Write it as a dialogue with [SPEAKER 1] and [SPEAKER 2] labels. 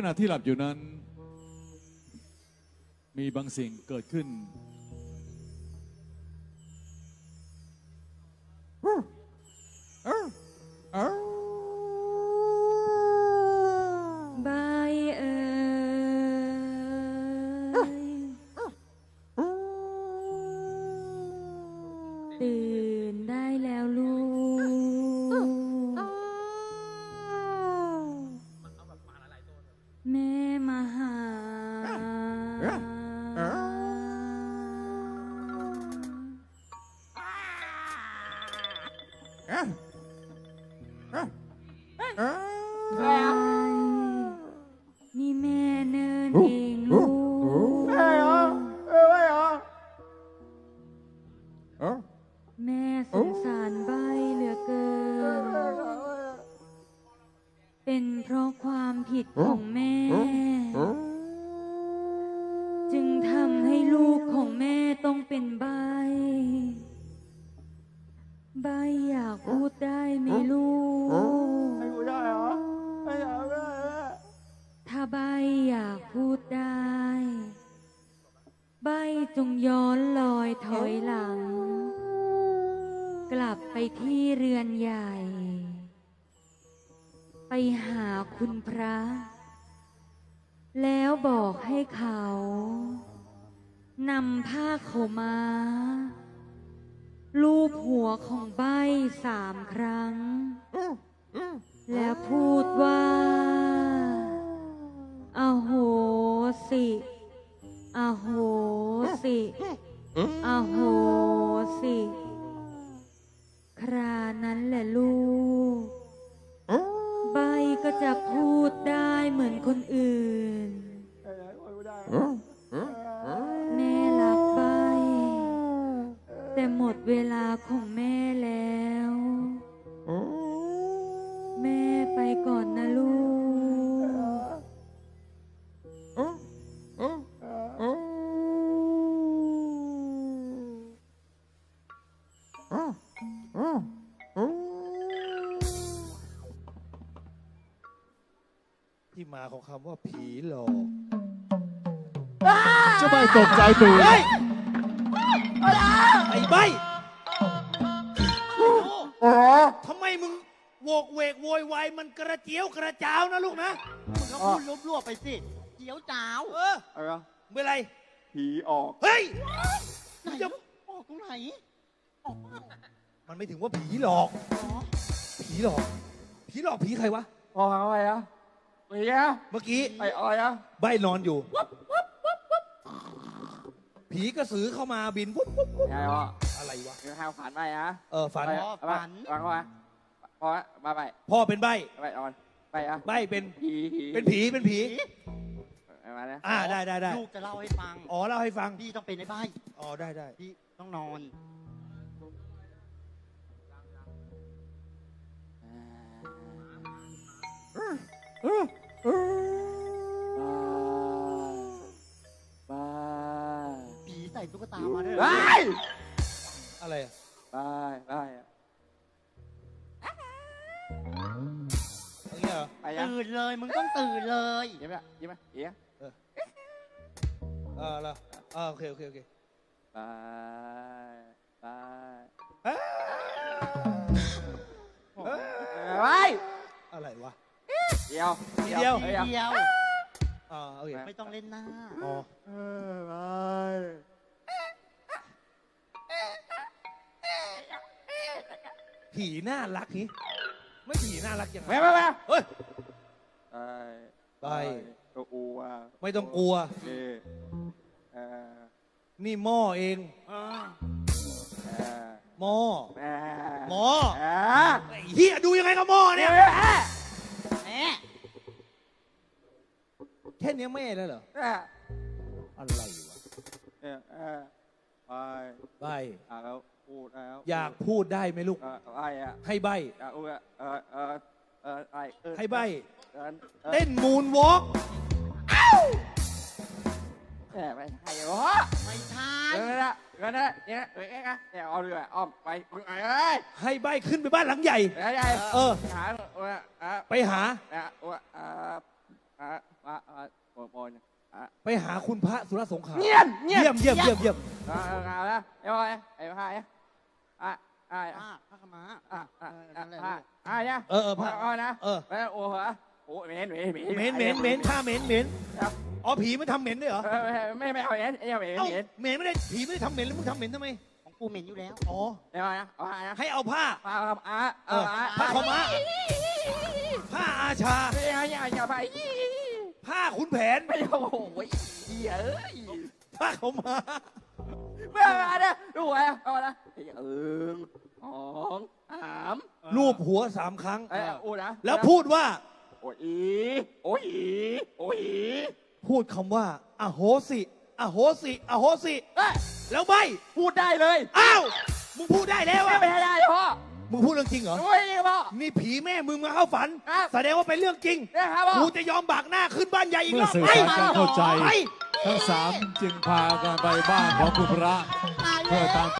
[SPEAKER 1] ขณะที่หลับอยู่นั้น มีบางสิ่งเกิดขึ้น
[SPEAKER 2] ใบเอ่ยตื่นได้ นินเองลูกแม่สงสารใบเหลือเกิน เป็นเพราะความผิดของแม่ จึงทำให้ลูกของแม่ต้องเป็นใบใบอยากพูดได้ไหมลูก ถ้า ใบอยากพูดได้ ใบจงย้อนลอยถอยหลัง กลับไปที่เรือนใหญ่ ไปหาคุณพระ แล้วบอกให้เขานำผ้าเขาวมาลูบหัวของใบสามครั้ง แล้วพูดว่า สิอโหสิ ครานั้นแหละลูก ใบก็จะพูดได้เหมือนคนอื่น แม่รักใบ แต่หมดเวลาของแม่แล้ว แม่ไปก่อนนะลูก
[SPEAKER 3] ที่มาของคำว่าผีหลอก
[SPEAKER 1] เจ้าใบตกใจตื่น
[SPEAKER 3] เฮ้ยไอ้ใบทำไมมึงโวกเวกโวยวายมันกระเจียวกระจาวนะลูกนะ
[SPEAKER 4] มึงก็พูดลบลวไปสิเจียวจ้าว
[SPEAKER 3] เออ
[SPEAKER 5] อะไรวะ
[SPEAKER 3] เป็นไร
[SPEAKER 5] ผีออก
[SPEAKER 3] เฮ้ย
[SPEAKER 4] ไหน
[SPEAKER 3] จะ
[SPEAKER 4] ออกตรงไหนออกบ้าง
[SPEAKER 3] มันไม่ถึงว่าผีหลอก
[SPEAKER 4] อ๋อ
[SPEAKER 3] ผีหลอก ผีหลอกผีใครวะ
[SPEAKER 5] ออกอะไรอะ ผีอะ
[SPEAKER 3] เมื่อกี้
[SPEAKER 5] ไอ้อะไรอะ
[SPEAKER 3] ใบนอนอยู่ผีกระสือเข้ามาบินปุ๊บปุ๊บปุ๊บ
[SPEAKER 5] ไงวะ
[SPEAKER 3] อะไรวะ
[SPEAKER 5] มีใครเอาฝันไปอะ
[SPEAKER 3] เออฝัน
[SPEAKER 5] ไปอะเอาไปเอาไปพอมาไป
[SPEAKER 3] พ่อเป็นใบ
[SPEAKER 5] ไปนอนไปอะ
[SPEAKER 3] ใบเป็น
[SPEAKER 5] ผีผี
[SPEAKER 3] เป็นผีเป็นผี
[SPEAKER 5] มานะ
[SPEAKER 3] อ่าได้ได้ได้
[SPEAKER 4] ลูกจะเล่าให้ฟัง
[SPEAKER 3] อ๋อเล่าให้ฟัง
[SPEAKER 4] พี่ต้องเป็นในบ้าน
[SPEAKER 3] อ๋อได้ได้
[SPEAKER 4] พี่ต้องนอน
[SPEAKER 5] บ
[SPEAKER 4] ตุ๊กตามาด้วย
[SPEAKER 5] บาย
[SPEAKER 3] อะไรอะ
[SPEAKER 5] บายบาย
[SPEAKER 3] อย่างเงี้ยเหรอ
[SPEAKER 5] ไปยัง
[SPEAKER 4] ตื่นเลย มึงต้องตื่นเลย
[SPEAKER 5] ยิ้มไหมยิ้มไหมเอ๊ะ
[SPEAKER 3] เออแล้วเออโอเคโอเคโอเค
[SPEAKER 5] บายบาย
[SPEAKER 3] เอ้ย
[SPEAKER 5] บาย
[SPEAKER 3] อะไรวะ
[SPEAKER 5] เดียว
[SPEAKER 3] ทีเดียว
[SPEAKER 5] เดียว
[SPEAKER 4] เดียว
[SPEAKER 3] อ่าโอเค
[SPEAKER 4] ไม่ต้องเล่นหน้า
[SPEAKER 3] อ๋อ
[SPEAKER 5] เอ
[SPEAKER 3] ผีน่ารักนี่ไม่ผีน่ารักยังไง
[SPEAKER 5] แม่แม่แม่
[SPEAKER 3] เฮ้ย
[SPEAKER 5] ไป
[SPEAKER 3] ไป
[SPEAKER 5] ตัวอูอะ
[SPEAKER 3] ไม่ต้องกลัว
[SPEAKER 5] เออเออ
[SPEAKER 3] นี่หม้อเอง
[SPEAKER 5] เออ
[SPEAKER 3] หม้อ
[SPEAKER 5] แม่
[SPEAKER 3] หมอ
[SPEAKER 5] แม่
[SPEAKER 3] ไอ้เฮียดูยังไงกับหม้อเนี่ย
[SPEAKER 4] แม่
[SPEAKER 3] แค่เนี้ยแม่แล้วเหรอ
[SPEAKER 5] แม่
[SPEAKER 3] อะไรวะ
[SPEAKER 5] เออเออไป
[SPEAKER 3] ใบ
[SPEAKER 5] อะแล้ว พูดแล้ว
[SPEAKER 3] อยากพูดได้ไหมลูก
[SPEAKER 5] เออไอ้อะ
[SPEAKER 3] ให้ใบ
[SPEAKER 5] อยากพูดอะเออเออเออไอ้เออ
[SPEAKER 3] ให้ใบ
[SPEAKER 5] เออออ
[SPEAKER 3] เต้นมูนวอล์ก
[SPEAKER 5] แม่ไม่ใช่เหรอ
[SPEAKER 4] ไม่ใช่
[SPEAKER 5] เออนะเออนะเนี่ยเออเอ๊ะนะเนี่ยเอาเรืออ้อมไปมึงไอ้เอ้ย
[SPEAKER 3] ให้ใบขึ้นไปบ้านหลังใหญ่
[SPEAKER 5] ไอ้ใหญ่
[SPEAKER 3] เออ
[SPEAKER 5] หาเออเออ
[SPEAKER 3] ไปหา
[SPEAKER 5] เออเออเออเออ
[SPEAKER 3] ไปหาคุณพระสุรสงคราม
[SPEAKER 5] เงียบเงียบ
[SPEAKER 3] เยี่ยมเยี่ยมเยี่ยมเยี่ยม
[SPEAKER 5] เออเอาละไอ้บอยไอ้พาย อะอะ
[SPEAKER 4] ผ้าผ้าขาวม้า
[SPEAKER 5] อะอะ
[SPEAKER 4] เออ
[SPEAKER 5] อะ
[SPEAKER 4] นั่นแหละ
[SPEAKER 5] อะ
[SPEAKER 4] ลูก
[SPEAKER 5] อะเนี่ย
[SPEAKER 3] เออเออพระ
[SPEAKER 5] เอานะ
[SPEAKER 3] เออ
[SPEAKER 5] แล้วโอ้โหโอ้เหม็นเหม็นเหม็น
[SPEAKER 3] เหม็นเหม็นเหม็นข้าเหม็นเหม็น
[SPEAKER 5] ครับ
[SPEAKER 3] อ๋อผีมันทำเหม็นด้วยเหรอ
[SPEAKER 5] เออไม่ไม่เอาเหม็นไม่เอาเหม็น
[SPEAKER 3] เอ้า
[SPEAKER 5] เหม็น
[SPEAKER 3] เหม็นไม่ได้ผีไม่ได้ทำเหม็นแล้วมึงทำเหม็นทำไม
[SPEAKER 4] ของกูเหม็นอยู่แล้ว
[SPEAKER 3] อ๋อ
[SPEAKER 5] เดี๋ยวนะเอานะ
[SPEAKER 3] ให้เอาผ้า
[SPEAKER 5] มาครับอะ
[SPEAKER 3] เอ
[SPEAKER 5] เอา
[SPEAKER 3] อ
[SPEAKER 5] อะ
[SPEAKER 3] ผ้าขาวม้าผ้าอาชา
[SPEAKER 5] ไม่เอาอย่าอย่าไป
[SPEAKER 3] ผ้าขุนแผน
[SPEAKER 5] ไม่เอาโอ้ยเหี้ยเอ้ย
[SPEAKER 3] ผ้าขาวม้า
[SPEAKER 5] ไม่เอามาเนี่ยดูไว้เอาละ เอิงสองสาม
[SPEAKER 3] รูปหัวสามครั้ง
[SPEAKER 5] เอ้ยอู้นะ
[SPEAKER 3] แล้วพูดว่า
[SPEAKER 5] โอ้ยอีโอ้ยอีโอ้ยอี
[SPEAKER 3] พูดคำว่า อโหสิอโหสิอโหสิ
[SPEAKER 5] เอ้ย
[SPEAKER 3] แล้วไม่
[SPEAKER 5] พูดได้เลย
[SPEAKER 3] อ้าวมึงพูดได้แล้ว
[SPEAKER 5] ไม่
[SPEAKER 3] อะ
[SPEAKER 5] ไม่ได้พ่อ
[SPEAKER 3] มึงพูดเรื่องจริงเหรอ
[SPEAKER 5] โอ้ยพ่อ
[SPEAKER 3] นี่ผีแม่มึงมาเข้าฝัน
[SPEAKER 5] ครับ
[SPEAKER 3] แสดงว่าเป็นเรื่องจริง
[SPEAKER 5] นะครับพ่อ
[SPEAKER 3] กูจะยอมบากหน้าขึ้นบ้านใหญ่อีก
[SPEAKER 1] เมื่
[SPEAKER 3] ร
[SPEAKER 1] อ
[SPEAKER 3] อบ
[SPEAKER 1] สื่อ
[SPEAKER 3] ไป
[SPEAKER 1] สารการเข้าใจ
[SPEAKER 3] ไป
[SPEAKER 1] ทั้งสามจึงพากันไปบ้านของคุณพระเพื่อตาม